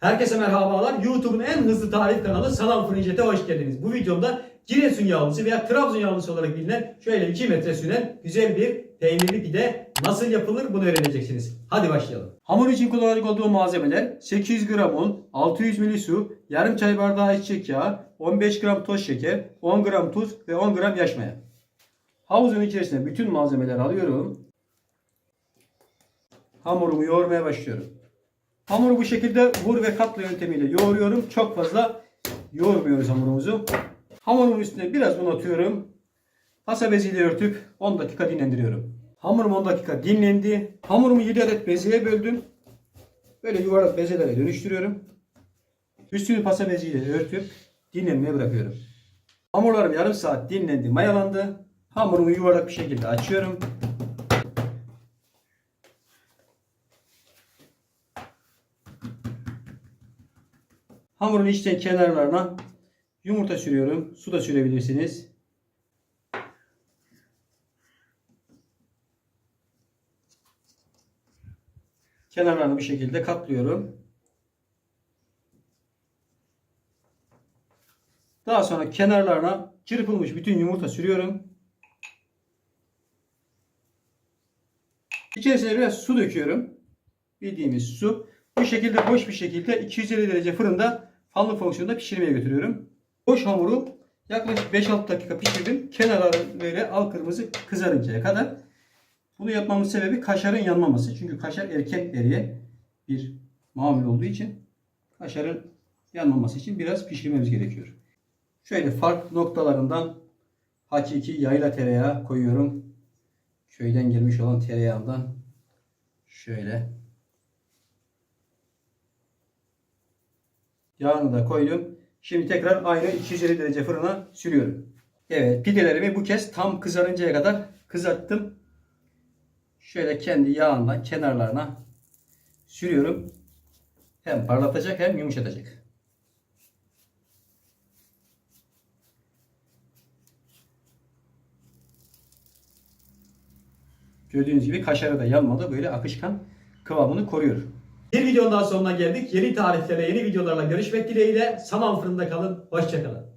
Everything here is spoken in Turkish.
Herkese merhabalar. YouTube'un en hızlı tarif kanalı Sanal Fırın Jet'e hoş geldiniz. Bu videomda Giresun yağlısı veya Trabzon yağlısı olarak bilinen şöyle 2 metre süren güzel bir peynirli pide nasıl yapılır bunu öğreneceksiniz. Hadi başlayalım. Hamur için kullanacak olduğum malzemeler 800 gram un, 600 ml su, yarım çay bardağı ayçiçek yağı, 15 gram toz şeker, 10 gram tuz ve 10 gram yaş maya. Havuzun içerisine bütün malzemeleri alıyorum. Hamurumu yoğurmaya başlıyorum. Hamuru bu şekilde vur ve katla yöntemiyle yoğuruyorum. Çok fazla yoğurmuyoruz hamurumuzu. Hamurumun üstüne biraz un atıyorum. Pasa beziyle örtüp 10 dakika dinlendiriyorum. Hamurum 10 dakika dinlendi. Hamurumu 7 adet bezeye böldüm. Böyle yuvarlak bezelere dönüştürüyorum. Üstünü pasa beziyle örtüp dinlenmeye bırakıyorum. Hamurlarım yarım saat dinlendi, mayalandı. Hamurumu yuvarlak bir şekilde açıyorum. Hamurun içten kenarlarına yumurta sürüyorum. Su da sürebilirsiniz. Kenarlarını bir şekilde katlıyorum. Daha sonra kenarlarına çırpılmış bütün yumurta sürüyorum. İçerisine biraz su döküyorum. Bildiğimiz su. Bu şekilde boş bir şekilde 250 derece fırında fanlı fonksiyonda pişirmeye götürüyorum. Boş hamuru yaklaşık 5-6 dakika pişirdim. Kenarları böyle al kırmızı kızarıncaya kadar. Bunu yapmamın sebebi kaşarın yanmaması. Çünkü kaşar erken eriye bir mamul olduğu için kaşarın yanmaması için biraz pişirmemiz gerekiyor. Şöyle farklı noktalarından hakiki yayla tereyağı koyuyorum. Köyden gelmiş olan tereyağından şöyle Yağını da koydum. Şimdi tekrar aynı 250 derece fırına sürüyorum. Evet pidelerimi bu kez tam kızarıncaya kadar kızarttım. Şöyle kendi yağından kenarlarına sürüyorum. Hem parlatacak hem yumuşatacak. Gördüğünüz gibi kaşarı da yanmadı. Böyle akışkan kıvamını koruyor. Bir videonun daha sonuna geldik. Yeni tariflerle, yeni videolarla görüşmek dileğiyle. Saman fırında kalın. Hoşçakalın.